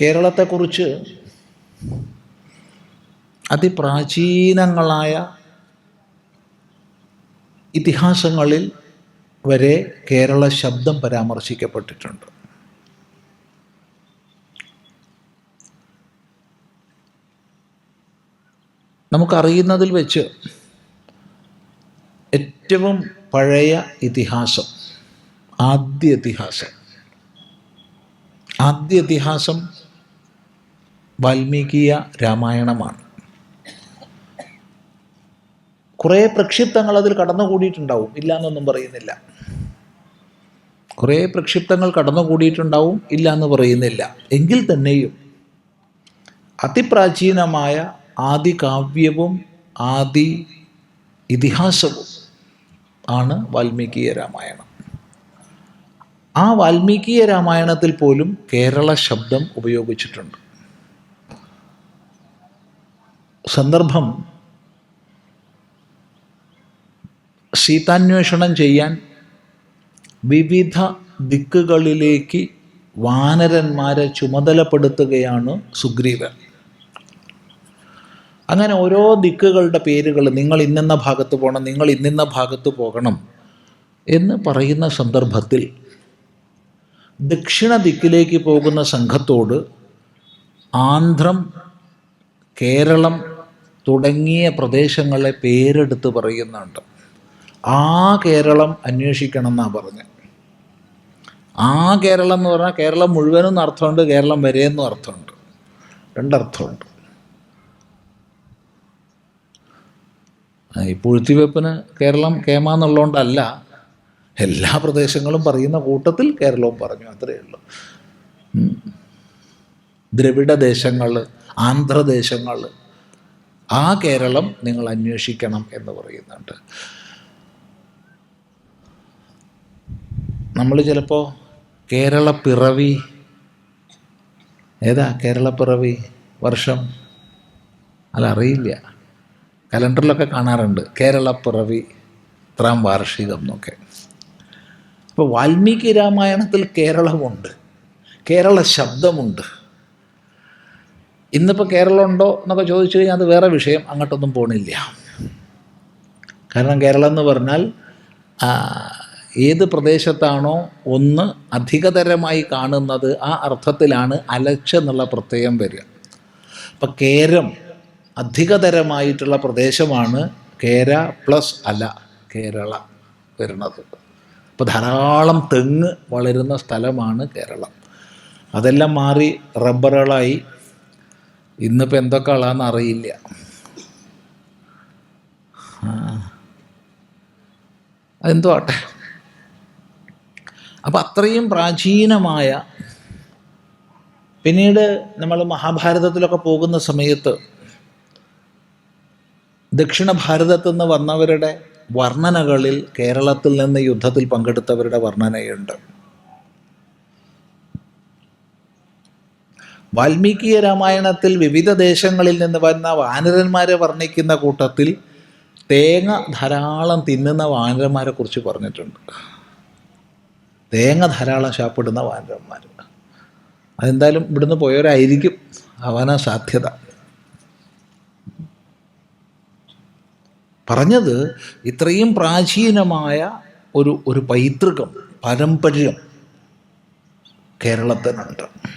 കേരളത്തെക്കുറിച്ച് അതിപ്രാചീനങ്ങളായ ഇതിഹാസങ്ങളിൽ വരെ കേരള ശബ്ദം പരാമർശിക്കപ്പെട്ടിട്ടുണ്ട്. നമുക്കറിയുന്നതിൽ വെച്ച് ഏറ്റവും പഴയ ഇതിഹാസം ആദ്യ ഇതിഹാസം ആദ്യ ഇതിഹാസം വാൽമീകിയ രാമായണമാണ്. കുറേ പ്രക്ഷിപ്തങ്ങൾ അതിൽ കടന്നുകൂടിയിട്ടുണ്ടാവും. ഇല്ല എന്നൊന്നും പറയുന്നില്ല. കുറേ പ്രക്ഷിപ്തങ്ങൾ കടന്നുകൂടിയിട്ടുണ്ടാവും ഇല്ല എന്ന് പറയുന്നില്ല. എങ്കിൽ തന്നെയും അതിപ്രാചീനമായ ആദി കാവ്യവും ആദി ഇതിഹാസവും ആണ് വാൽമീകിയ രാമായണം. ആ വാൽമീകിയ രാമായണത്തിൽ പോലും കേരള ശബ്ദം ഉപയോഗിച്ചിട്ടുണ്ട്. സന്ദർഭം സീതാന്വേഷണം ചെയ്യാൻ വിവിധ ദിക്കുകളിലേക്ക് വാനരന്മാരെ ചുമതലപ്പെടുത്തുകയാണ് സുഗ്രീവൻ. അങ്ങനെ ഓരോ ദിക്കുകളുടെ പേരുകൾ നിങ്ങൾ ഇന്നെന്ന ഭാഗത്ത് പോകണം നിങ്ങൾ ഇന്നിന്ന ഭാഗത്ത് പോകണം എന്ന് പറയുന്ന സന്ദർഭത്തിൽ ദക്ഷിണ ദിക്കിലേക്ക് പോകുന്ന സംഘത്തോട് ആന്ധ്രം കേരളം തുടങ്ങിയ പ്രദേശങ്ങളെ പേരെടുത്ത് പറയുന്നുണ്ട്. ആ കേരളം അന്വേഷിക്കണം എന്നാണ് പറഞ്ഞത്. ആ കേരളം എന്ന് പറഞ്ഞാൽ കേരളം മുഴുവനും അർത്ഥമുണ്ട് കേരളം വരെയെന്നും അർത്ഥമുണ്ട്. രണ്ടർത്ഥമുണ്ട്. ഈ പുഴുത്തിവെപ്പിന് കേരളം കേമ എന്നുള്ളതുകൊണ്ടല്ല എല്ലാ പ്രദേശങ്ങളും പറയുന്ന കൂട്ടത്തിൽ കേരളവും പറഞ്ഞു അത്രയേ ഉള്ളൂ. ദ്രവിഡ ദേശങ്ങൾ ആന്ധ്രദേശങ്ങൾ ആ കേരളം നിങ്ങൾ അന്വേഷിക്കണം എന്ന് പറയുന്നുണ്ട്. നമ്മൾ ചിലപ്പോൾ കേരള പിറവി ഏതാ കേരള പിറവി വർഷം? അല്ല അറിയില്ല. കലണ്ടറിലൊക്കെ കാണാറുണ്ട്. കേരള പിറവി ഇത്രാം വാർഷികം എന്നൊക്കെ. അപ്പോൾ വാൽമീകി രാമായണത്തിൽ കേരളമുണ്ട്. കേരള ശബ്ദമുണ്ട്. ഇന്നിപ്പോൾ കേരളം ഉണ്ടോ എന്നൊക്കെ ചോദിച്ചു കഴിഞ്ഞാൽ അത് വേറെ വിഷയം അങ്ങോട്ടൊന്നും പോണില്ല. കാരണം കേരളം എന്ന് പറഞ്ഞാൽ ഏത് പ്രദേശത്താണോ ഒന്ന് അധികതരമായി കാണുന്നത് ആ അർത്ഥത്തിലാണ് അലച്ച് എന്നുള്ള പ്രത്യയം വരിക. അപ്പം കേരം അധികതരമായിട്ടുള്ള പ്രദേശമാണ് കേര പ്ലസ് അല കേരള വരുന്നത്. അപ്പോൾ ധാരാളം തെങ്ങ് വളരുന്ന സ്ഥലമാണ് കേരളം. അതെല്ലാം മാറി റബ്ബറുകളായി ഇന്നിപ്പോൾ എന്തൊക്കെ ആളാന്ന് അറിയില്ല. അതെന്തോ ആട്ടെ. അപ്പം അത്രയും പ്രാചീനമായ പിന്നീട് നമ്മൾ മഹാഭാരതത്തിലൊക്കെ പോകുന്ന സമയത്ത് ദക്ഷിണ ഭാരതത്തിൽ നിന്ന് വന്നവരുടെ വർണനകളിൽ കേരളത്തിൽ നിന്ന് യുദ്ധത്തിൽ പങ്കെടുത്തവരുടെ വർണനയുണ്ട്. വാൽമീകിയ രാമായണത്തിൽ വിവിധ ദേശങ്ങളിൽ നിന്ന് വന്ന വാനരന്മാരെ വർണിക്കുന്ന കൂട്ടത്തിൽ തേങ്ങ ധാരാളം തിന്നുന്ന വാനരന്മാരെ കുറിച്ച് പറഞ്ഞിട്ടുണ്ട്. തേങ്ങ ധാരാളം ശാപ്പിടുന്ന വാനരന്മാർ അതെന്തായാലും ഇവിടുന്ന് പോയവരായിരിക്കും. അവന സാധ്യത. പറഞ്ഞത് ഇത്രയും പ്രാചീനമായ ഒരു ഒരു പൈതൃകം പാരമ്പര്യം കേരളത്തിനുണ്ട്.